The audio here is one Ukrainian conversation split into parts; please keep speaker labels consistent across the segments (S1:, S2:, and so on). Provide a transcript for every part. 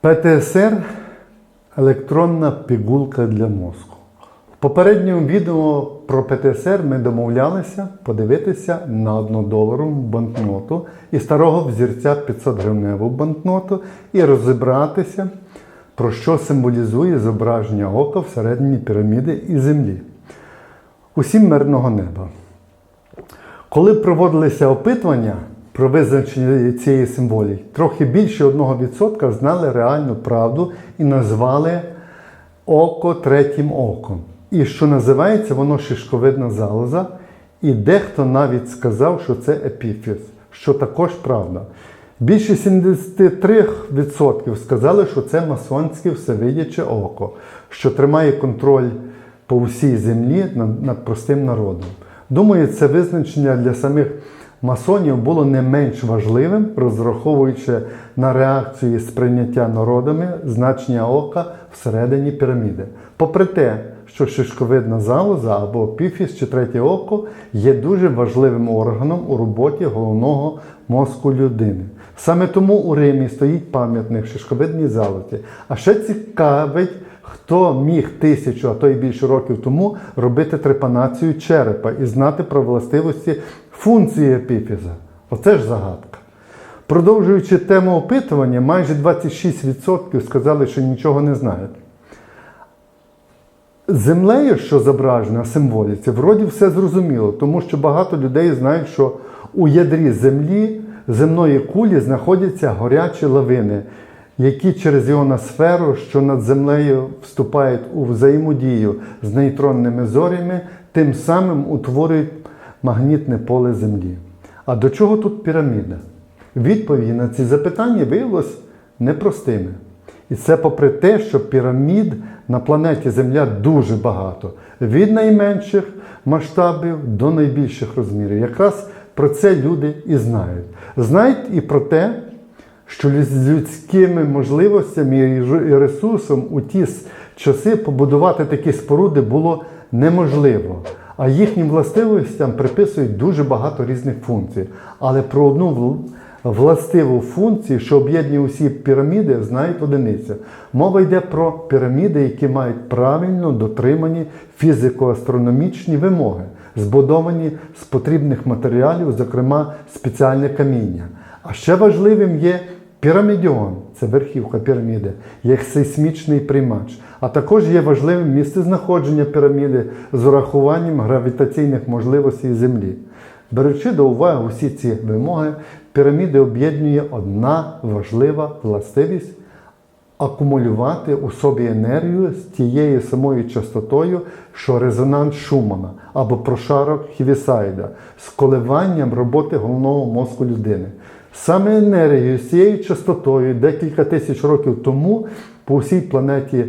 S1: ПТСР електронна пігулка для мозку. В попередньому відео про ПТСР ми домовлялися подивитися на 1 доларову банкноту і старого взірця 500 гривневу банкноту і розібратися, про що символізує зображення ока всередині піраміди і землі. Усім мирного неба. Коли проводилися опитування про визначення цієї символії, трохи більше 1% знали реальну правду і назвали око третім оком. І що називається воно шишковидна залоза, і дехто навіть сказав, що це епіфіз, що також правда. Більше 73% сказали, що це масонське всевидяче око, що тримає контроль по всій землі над, простим народом. Думаю, це визначення для самих масонів було не менш важливим, розраховуючи на реакцію сприйняття народами значення ока всередині піраміди. Попри те, що шишковидна залоза або піфіс чи третє око є дуже важливим органом у роботі головного мозку людини. Саме тому у Римі стоїть пам'ятник в шишковидній залозі. А ще цікавить, хто міг тисячу, а то й більше років тому робити трепанацію черепа і знати про властивості функції епіфіза. Оце ж загадка. Продовжуючи тему опитування, майже 26% сказали, що нічого не знають. Землею, що зображена символіці, вроді все зрозуміло, тому що багато людей знають, що у ядрі землі земної кулі знаходяться горячі лавини, які через іоносферу, що над землею вступають у взаємодію з нейтронними зорями, тим самим утворюють магнітне поле Землі. А до чого тут піраміда? Відповіді на ці запитання виявилось непростими. І це попри те, що пірамід на планеті Земля дуже багато, від найменших масштабів до найбільших розмірів. Якраз про це люди і знають. Знають і про те, що з людськими можливостями і ресурсом у ті часи побудувати такі споруди було неможливо. А їхнім властивостям приписують дуже багато різних функцій. Але про одну властиву функцію, що об'єднує усі піраміди, знають одиниця. Мова йде про піраміди, які мають правильно дотримані фізико-астрономічні вимоги, збудовані з потрібних матеріалів, зокрема спеціальне каміння. А ще важливим є пірамідіон, це верхівка піраміди, як сейсмічний приймач. А також є важливим місце знаходження піраміди з урахуванням гравітаційних можливостей Землі. Беручи до уваги усі ці вимоги, піраміди об'єднує одна важлива властивість акумулювати у собі енергію з тією самою частотою, що резонанс Шумана або прошарок Хівісайда з коливанням роботи головного мозку людини. Саме енергію з цією частотою декілька тисяч років тому по всій планеті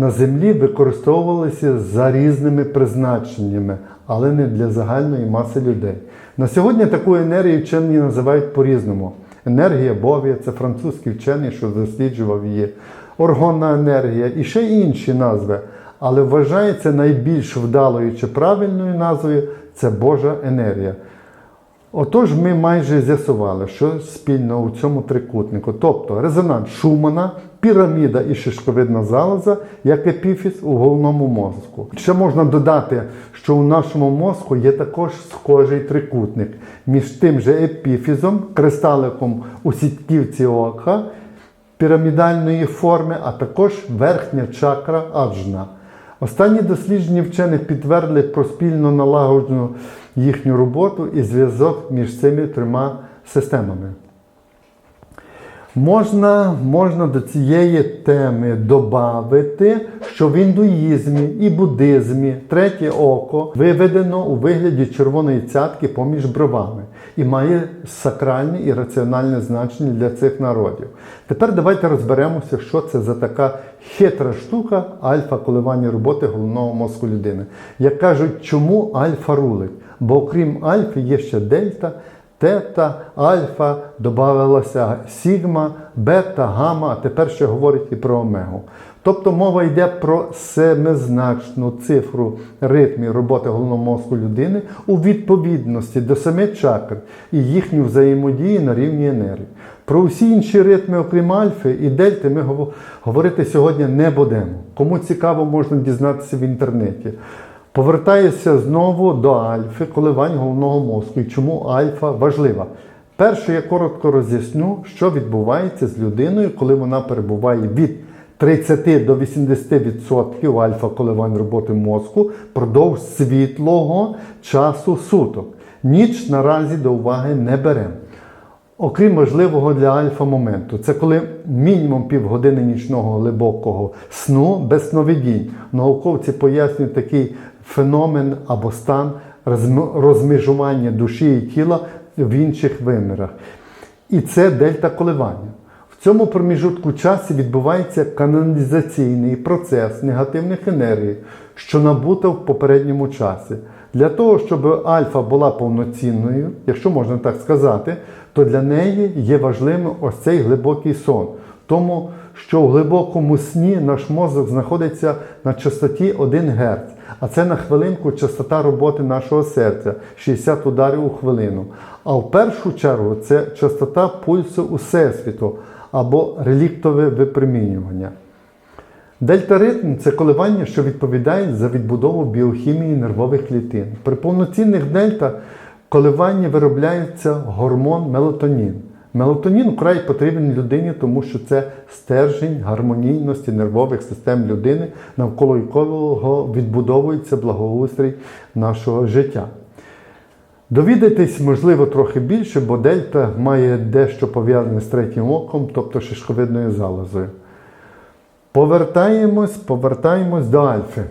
S1: на Землі використовувалися за різними призначеннями, але не для загальної маси людей. На сьогодні таку енергію вчені називають по-різному. Енергія Бовія це французький вчений, що досліджував її, оргонна енергія і ще інші назви. Але вважається найбільш вдалою чи правильною назвою це Божа енергія. Отож, ми майже з'ясували, що спільно у цьому трикутнику, тобто резонанс Шумана, піраміда і шишковидна залоза, як епіфіз у головному мозку. Ще можна додати, що у нашому мозку є також схожий трикутник між тим же епіфізом, кристаликом у сітківці ока, пірамідальної форми, а також верхня чакра аджна. Останні дослідження вчених підтвердили про спільно налагоджену їхню роботу і зв'язок між цими трьома системами. Можна можна до цієї теми додати, що в індуїзмі і буддизмі третє око виведено у вигляді червоної цятки поміж бровами і має сакральне і раціональне значення для цих народів. Тепер давайте розберемося, що це за така хитра штука альфа коливання роботи головного мозку людини. Як кажуть, чому альфа рулить? Бо окрім альфи є ще дельта. Тета, альфа, додавалася сігма, бета, гамма, а тепер ще говорить і про омегу. Тобто мова йде про семизначну цифру ритмів роботи головного мозку людини у відповідності до семи чакр і їхню взаємодію на рівні енергії. Про усі інші ритми, окрім альфи і дельти, ми гово- говорити сьогодні не будемо. Кому цікаво, можна дізнатися в інтернеті. Повертаюся знову до альфи, коливань головного мозку і чому альфа важлива. Перше, я коротко роз'ясню, що відбувається з людиною, коли вона перебуває від 30 до 80% альфа коливань роботи мозку впродовж світлого часу суток. Ніч наразі до уваги не беремо. Окрім важливого для альфа моменту, це коли мінімум півгодини нічного глибокого сну без сновидінь. Науковці пояснюють такий феномен або стан розмежування душі і тіла в інших вимірах. І це дельта коливання. В цьому проміжутку часу відбувається каналізаційний процес негативних енергій, що набута в попередньому часі. Для того, щоб альфа була повноцінною, якщо можна так сказати, то для неї є важливим ось цей глибокий сон. Тому що в глибокому сні наш мозок знаходиться на частоті 1 Гц, а це на хвилинку частота роботи нашого серця 60 ударів у хвилину. А в першу чергу це частота пульсу Усесвіту або реліктове випромінювання. Дельта-ритм це коливання, що відповідають за відбудову біохімії нервових клітин. При повноцінних дельта коливанні виробляється гормон мелатонін. Мелатонін вкрай потрібен людині, тому що це стержень гармонійності нервових систем людини, навколо якого відбудовується благоустрій нашого життя. Довідайтесь, можливо, трохи більше, бо дельта має дещо пов'язане з третім оком, тобто шишковидною залозою. Повертаємось, повертаємось до альфи.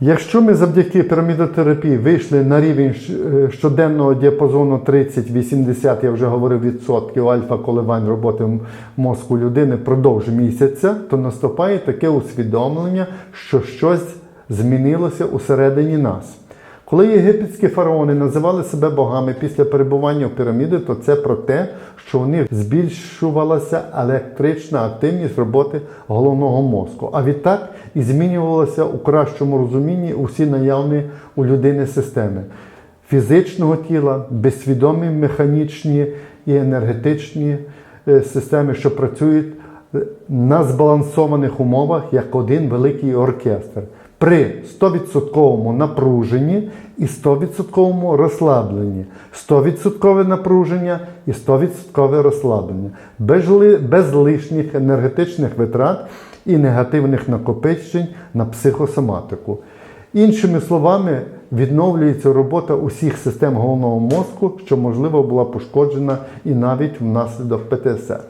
S1: Якщо ми завдяки пірамідотерапії вийшли на рівень щоденного діапазону 30-80, я вже говорив відсотків альфа коливань роботи мозку людини продовж місяця, то наступає таке усвідомлення, що щось змінилося усередині нас. Коли єгипетські фараони називали себе богами після перебування в піраміди, то це про те, що у них збільшувалася електрична активність роботи головного мозку. А відтак і змінювалося у кращому розумінні усі наявні у людини системи фізичного тіла, безсвідомі механічні і енергетичні е, системи, що працюють е, на збалансованих умовах як один великий оркестр. При 100% напруженні і 100% розслабленні. 100% напруження і 100% розслаблення. Без лишніх енергетичних витрат і негативних накопичень на психосоматику. Іншими словами, відновлюється робота усіх систем головного мозку, що, можливо, була пошкоджена і навіть внаслідок ПТСР.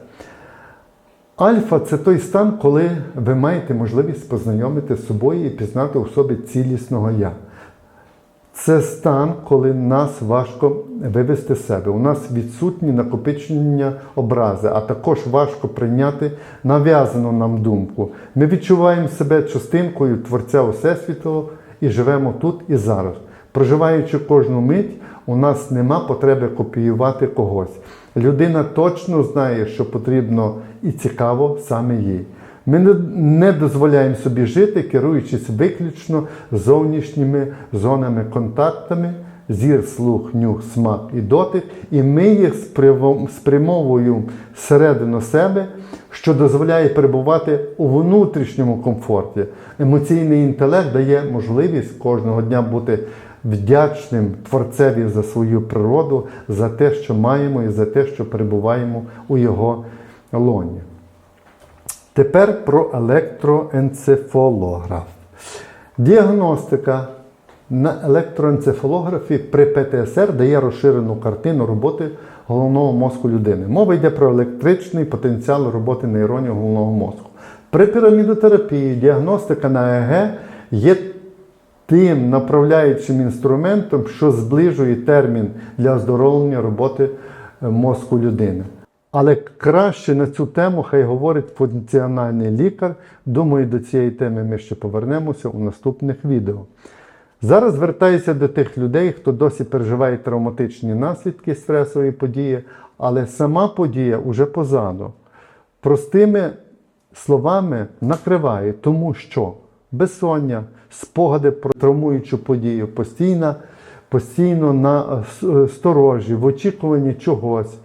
S1: Альфа це той стан, коли ви маєте можливість познайомити з собою і пізнати у собі цілісного я. Це стан, коли нас важко вивести з себе. У нас відсутні накопичення образи, а також важко прийняти нав'язану нам думку. Ми відчуваємо себе частинкою Творця Всесвіту і живемо тут і зараз. Проживаючи кожну мить, у нас нема потреби копіювати когось. Людина точно знає, що потрібно і цікаво саме їй. Ми не- дозволяємо собі жити, керуючись виключно зовнішніми зонами контактами, зір, слух, нюх, смак і дотик, і ми їх спрямовуємо всередину себе, що дозволяє перебувати у внутрішньому комфорті. Емоційний інтелект дає можливість кожного дня бути вдячним Творцеві за свою природу, за те, що маємо, і за те, що перебуваємо у його лоні. Тепер про електроенцефалограф. Діагностика на електроенцефалографі при ПТСР дає розширену картину роботи головного мозку людини. Мова йде про електричний потенціал роботи нейронів головного мозку. При пірамідотерапії діагностика на ЕГ є тим направляючим інструментом, що зближує термін для оздоровлення роботи е, мозку людини. Але краще на цю тему хай говорить функціональний лікар. Думаю, до цієї теми ми ще повернемося у наступних відео. Зараз звертаюся до тих людей, хто досі переживає травматичні наслідки стресової події, але сама подія уже позаду. Простими словами накриває, тому що безсоння, спогади про травмуючу подію, постійно, постійно на е, сторожі, в очікуванні чогось,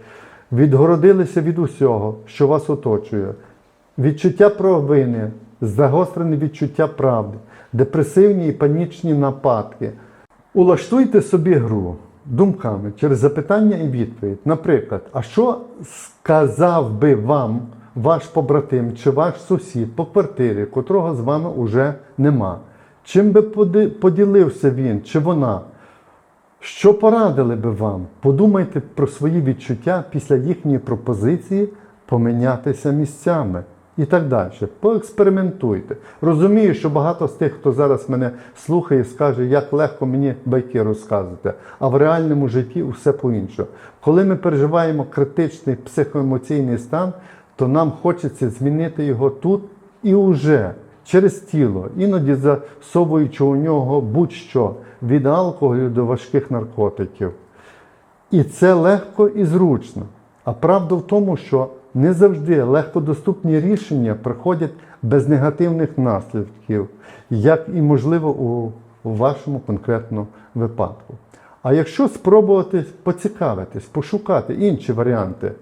S1: відгородилися від усього, що вас оточує. Відчуття провини, загострене відчуття правди, депресивні і панічні нападки. Улаштуйте собі гру думками через запитання і відповідь. Наприклад, а що сказав би вам ваш побратим чи ваш сусід по квартирі, котрого з вами уже нема? Чим би поділився він чи вона? Що порадили би вам? Подумайте про свої відчуття після їхньої пропозиції помінятися місцями і так далі. Поекспериментуйте. Розумію, що багато з тих, хто зараз мене слухає, скаже, як легко мені байки розказувати, а в реальному житті все по-іншому. Коли ми переживаємо критичний психоемоційний стан, то нам хочеться змінити його тут і уже через тіло, іноді засовуючи у нього будь-що від алкоголю до важких наркотиків. І це легко і зручно. А правда в тому, що не завжди легкодоступні рішення приходять без негативних наслідків, як і можливо у, вашому конкретному випадку. А якщо спробувати поцікавитись, пошукати інші варіанти,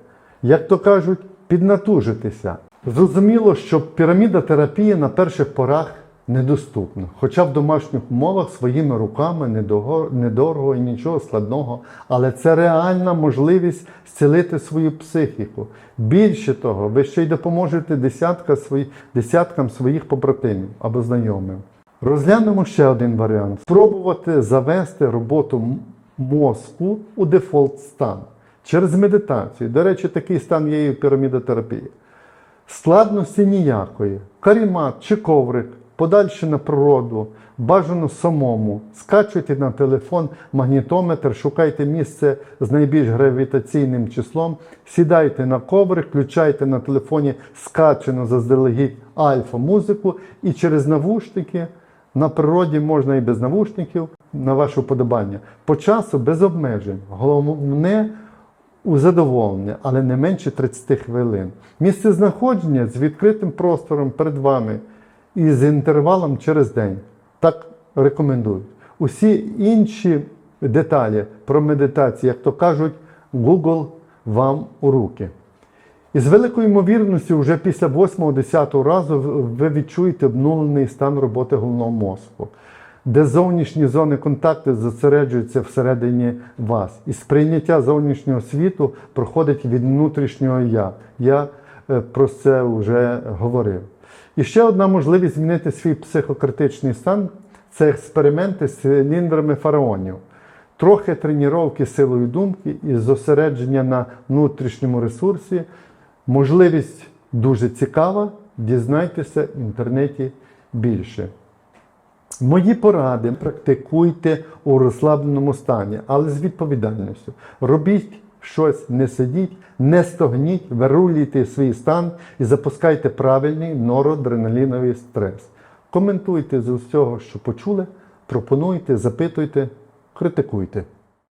S1: як то кажуть, піднатужитися. Зрозуміло, що піраміда терапії на перших порах недоступна, хоча в домашніх умовах своїми руками недорого і нічого складного, але це реальна можливість зцілити свою психіку. Більше того, ви ще й допоможете десятка свої- десяткам своїх побратимів або знайомих. Розглянемо ще один варіант: спробувати завести роботу мозку у дефолт стан через медитацію. До речі, такий стан є і в пірамідотерапії. Складності ніякої. Карімат чи коврик, подальше на природу, бажано самому. Скачуйте на телефон магнітометр, шукайте місце з найбільш гравітаційним числом, сідайте на коврик, включайте на телефоні скачену заздалегідь альфа-музику і через навушники. На природі можна і без навушників, на ваше вподобання. По часу без обмежень. Головне у задоволення, але не менше 30 хвилин. Місце знаходження з відкритим простором перед вами і з інтервалом через день. Так рекомендують. Усі інші деталі про медитацію, як то кажуть, Google вам у руки. І з великою ймовірністю, вже після 8-10 разу ви відчуєте обнулений стан роботи головного мозку, де зовнішні зони контакту зосереджуються всередині вас. І сприйняття зовнішнього світу проходить від внутрішнього я. Я е, про це вже говорив. І ще одна можливість змінити свій психокритичний стан це експерименти з циліндрами фараонів. Трохи тренування силою думки і зосередження на внутрішньому ресурсі. Можливість дуже цікава. Дізнайтеся в інтернеті більше. Мої поради практикуйте у розслабленому стані, але з відповідальністю. Робіть щось, не сидіть, не стогніть, вирулюйте свій стан і запускайте правильний норадреналіновий стрес. Коментуйте з усього, що почули, пропонуйте, запитуйте, критикуйте.